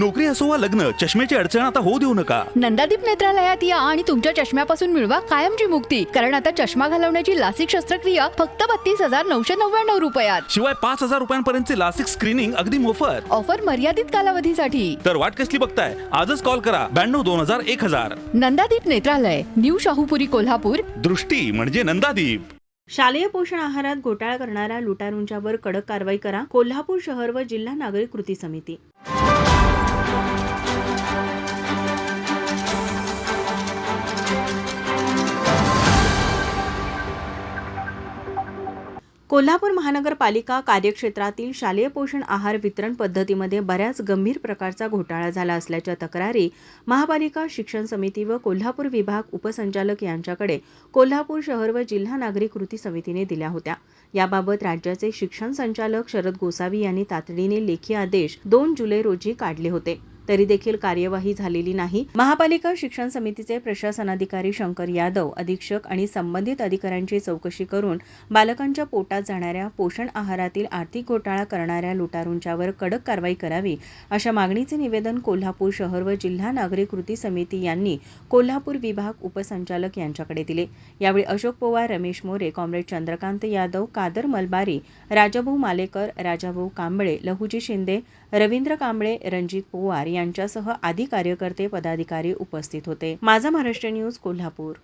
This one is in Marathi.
नोकरी असो वा लग्न चष्म्याची अडचण आता होऊ देऊ नका. नंदादीप नेत्रालयात या आणि तुमच्या चष्म्यापासून मिळवा कायमची मुक्ती. कारण आता चष्मा घालवण्याची लासिक शस्त्रक्रिया फक्त बत्तीस हजार नऊशे नव्याण्णव रुपयात. शिवाय पाच हजार रुपयांपर्यंतचे लासिक स्क्रीनिंग अगदी मोफत. ऑफर मर्यादित कालावधीसाठी. तर वाट कसली बघताय? आजच कॉल करा. ब्याण्णव दोन हजार एक हजार. नंदादीप नेत्रालय न्यू शाहूपुरी कोल्हापूर. दृष्टी म्हणजे नंदादीप. शालेय पोषण आहारात घोटाळा करणाऱ्या लुटारूंच्यावर कडक कारवाई करा कोल्हापूर शहर व जिल्हा नागरिक कृती समिती. कोल्हापूर महानगरपालिका कार्यक्षेत्रातील शालेय पोषण आहार वितरण पद्धतीमध्ये बऱ्याच गंभीर प्रकारचा घोटाळा झाला असल्याच्या तक्रारी महापालिका शिक्षण समिती व कोल्हापूर विभाग उपसंचालक यांच्याकडे कोल्हापूर शहर व जिल्हा नागरिक कृती समितीने दिल्या होत्या. याबाबत राज्याचे शिक्षण संचालक शरद गोसावी यांनी तातडीने लेखी आदेश दोन जुलै रोजी काढले होते. तरी देखील कार्यवाही झालेली नाही. महापालिका शिक्षण समितीचे प्रशासनाधिकारी शंकर यादव अधीक्षक आणि संबंधित अधिकाऱ्यांची चौकशी करून बालकांच्या पोटात जाणाऱ्या पोषण आहारातील आर्थिक घोटाळा करणाऱ्या लुटारूंच्यावर कडक कारवाई करावी अशा मागणीचे निवेदन कोल्हापूर शहर व जिल्हा नागरिक कृती समिती यांनी कोल्हापूर विभाग उपसंचालक यांच्याकडे दिले. यावेळी अशोक पवार रमेश मोरे कॉम्रेड चंद्रकांत यादव कादर मलबारी राजाभाऊ मालेकर राजाभाऊ कांबळे लहुजी शिंदे रवींद्र कांबळे रणजित पोवार यांच्यासह आदी कार्यकर्ते पदाधिकारी उपस्थित होते. माझा महाराष्ट्र न्यूज कोल्हापूर.